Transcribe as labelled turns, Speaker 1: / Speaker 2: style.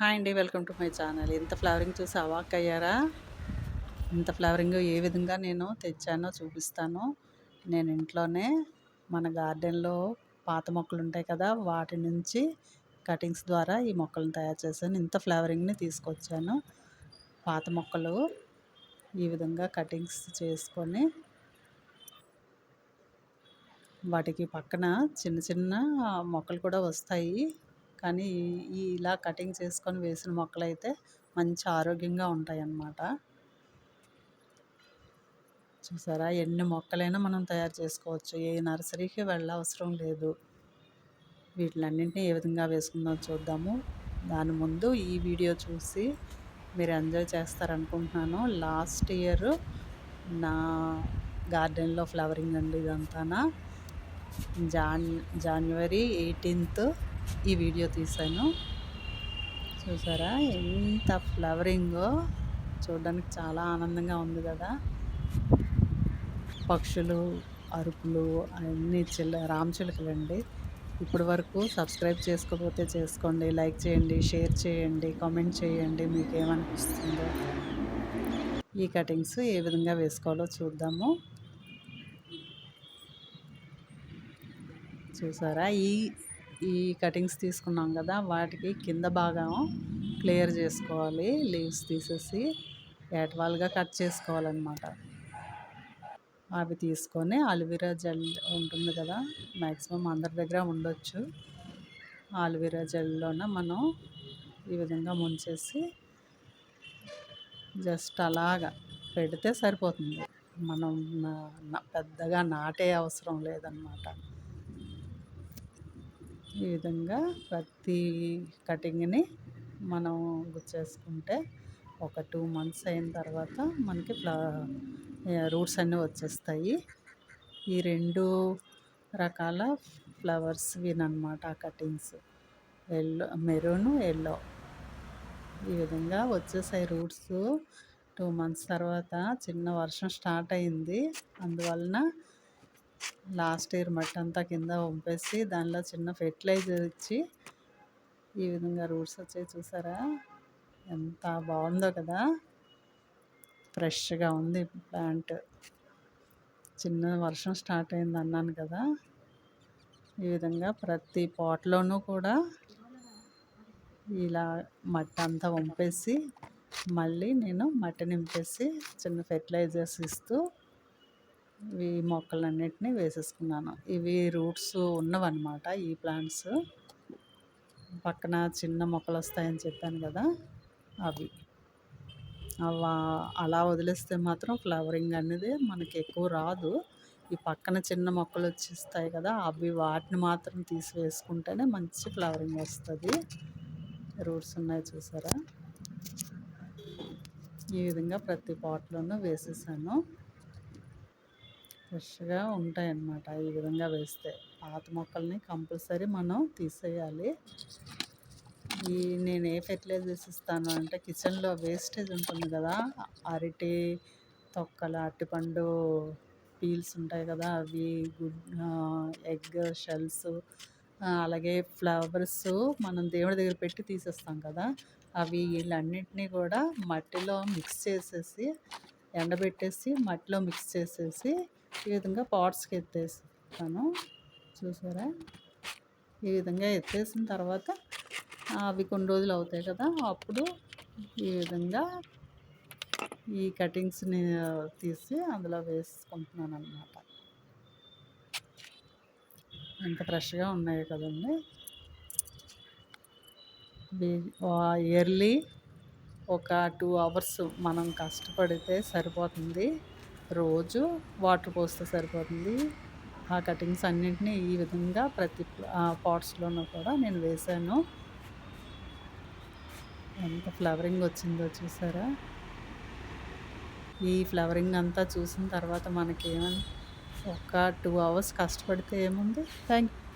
Speaker 1: Hi అండి welcome to my channel. ఇంత flowering చూసి అవాక్ అయ్యారా? ఇంత ఫ్లవరింగ్ ఏ విధంగా నేను తెచ్చానో చూపిస్తాను. నేను ఇంట్లోనే మన గార్డెన్లో పాత మొక్కలు ఉంటాయి కదా వాటి నుంచి కటింగ్స్ ద్వారా ఈ మొక్కలను తయారు చేశాను. ఇంత ఫ్లవరింగ్ని తీసుకొచ్చాను. పాత మొక్కలు ఈ విధంగా కటింగ్స్ చేసుకొని వాటికి పక్కన చిన్న చిన్న మొక్కలు కూడా వస్తాయి. కానీ ఈ ఇలా కటింగ్ చేసుకొని వేసిన మొక్కలు అయితే మంచి ఆరోగ్యంగా ఉంటాయి అన్నమాట చూసారా? ఎన్ని మొక్కలైనా మనం తయారు చేసుకోవచ్చు. ఏ నర్సరీకి వెళ్ళవసరం లేదు. వీటిలన్నింటినీ ఏ విధంగా వేసుకుందాం చూద్దాము. దాని ముందు ఈ వీడియో చూసి మీరు ఎంజాయ్ చేస్తారనుకుంటున్నాను. లాస్ట్ ఇయర్ నా గార్డెన్లో ఫ్లవరింగ్ అండి ఇదంతానా. జాన్ జనవరి ఎయిటీన్త్ ఈ వీడియో తీసాను చూసారా ఎంత ఫ్లవరింగో. చూడడానికి చాలా ఆనందంగా ఉంది కదా. పక్షులు అరుపులు అన్నీ చిల్ల రామచిలుకలండి ఇప్పటి వరకు సబ్స్క్రైబ్ చేసుకోకపోతే చేసుకోండి లైక్ చేయండి షేర్ చేయండి కామెంట్ చేయండి మీకు ఏమనిపిస్తుందో ఈ కటింగ్స్ ఏ విధంగా వేసుకోవాలో చూద్దాము. చూసారా ఈ ఈ కటింగ్స్ తీసుకున్నాం కదా వాటికి కింద భాగం క్లియర్ చేసుకోవాలి. లీవ్స్ తీసేసి ఏటవాల్గా కట్ చేసుకోవాలన్నమాట. అవి తీసుకొని అలువీరా జెల్ ఉంటుంది కదా మ్యాక్సిమం అందరి దగ్గర ఉండొచ్చు. అల్వీరా జెల్లోన మనం ఈ విధంగా ముంచేసి జస్ట్ అలాగా పెడితే సరిపోతుంది. మనం పెద్దగా నాటే అవసరం లేదన్నమాట. ఈ విధంగా ప్రతి కటింగ్ని మనం గుచ్చేసుకుంటే ఒక టూ మంత్స్ అయిన తర్వాత మనకి ఫ్ల రూట్స్ అన్నీ వచ్చేస్తాయి. ఈ రెండు రకాల ఫ్లవర్స్ వినమాట ఆ కటింగ్స్. Yellow maroon yellow. ఈ విధంగా వచ్చేసాయి రూట్స్. టూ మంత్స్ తర్వాత చిన్న వర్షం స్టార్ట్ అయింది. అందువలన లాస్ట్ ఇయర్ మట్టి అంతా కింద వంపేసి దానిలో చిన్న ఫెర్టిలైజర్ ఇచ్చి ఈ విధంగా రూట్స్ వచ్చాయి చూసారా? ఎంత బాగుందో కదా? ఫ్రెష్గా ఉంది ప్లాంట్. చిన్న వర్షం స్టార్ట్ అయింది అన్నాను కదా? ఈ విధంగా ప్రతి పాట్లోనూ కూడా ఇలా మట్టి అంతా వంపేసి మళ్ళీ నేను మట్టి నింపేసి చిన్న ఫెర్టిలైజర్స్ ఇస్తూ ఈ మొక్కలన్నింటినీ వేసేసుకున్నాను. ఇవి రూట్స్ ఉన్నవన్నమాట ఈ ప్లాంట్స్. పక్కన చిన్న మొక్కలు వస్తాయని చెప్పాను కదా అవి. అలా అలా వదిలేస్తే మాత్రం ఫ్లవరింగ్ అనేది మనకి ఎక్కువ రాదు. ఈ పక్కన చిన్న మొక్కలు వచ్చేస్తాయి కదా అవి వాటిని మాత్రం తీసి వేసుకుంటేనే మంచి ఫ్లవరింగ్ వస్తుంది. రూట్స్ ఉన్నాయి చూసారా? ఈ విధంగా ప్రతి పాట్లోనూ వేసేసాను. ఫ్రెష్గా ఉంటాయన్నమాట ఈ విధంగా వేస్తే. పాత మొక్కల్ని కంపల్సరీ మనం తీసేయాలి. ఈ నేను ఏ ఫెర్టిలైజర్స్ ఇస్తాను అంటే కిచెన్లో వేస్టేజ్ ఉంటుంది కదా అరటి తొక్కలు అరటిపండు పీల్స్ ఉంటాయి కదా అవి గుడ్ ఎగ్ షెల్స్ అలాగే ఫ్లవర్స్ మనం దేవుడి దగ్గర పెట్టి తీసేస్తాం కదా అవి వీళ్ళన్నింటినీ కూడా మట్టిలో మిక్స్ చేసేసి ఎండబెట్టేసి మట్టిలో మిక్స్ చేసేసి ఈ విధంగా పాట్స్కి ఎత్తేస్తాను. చూసారా? ఈ విధంగా ఎత్తేసిన తర్వాత అవి కొన్ని రోజులు అవుతాయి కదా అప్పుడు ఈ విధంగా ఈ కటింగ్స్ని తీసి అందులో వేసుకుంటున్నాను అన్నమాట ఎంత ఫ్రెష్గా ఉన్నాయి కదండి. ఇయర్లీ ఒక టూ అవర్స్ మనం కష్టపడితే సరిపోతుంది. రోజు వాటర్ పోస్తే సరిపోతుంది. ఆ కటింగ్స్ అన్నింటినీ ఈ విధంగా ప్రతి పాట్స్లోనూ కూడా నేను వేశాను. ఎంత ఫ్లవరింగ్ వచ్చిందో చూసారా? ఈ ఫ్లవరింగ్ అంతా చూసిన తర్వాత మనకి ఏమని ఒక టూ అవర్స్ కష్టపడితే ఏముంది? Thank you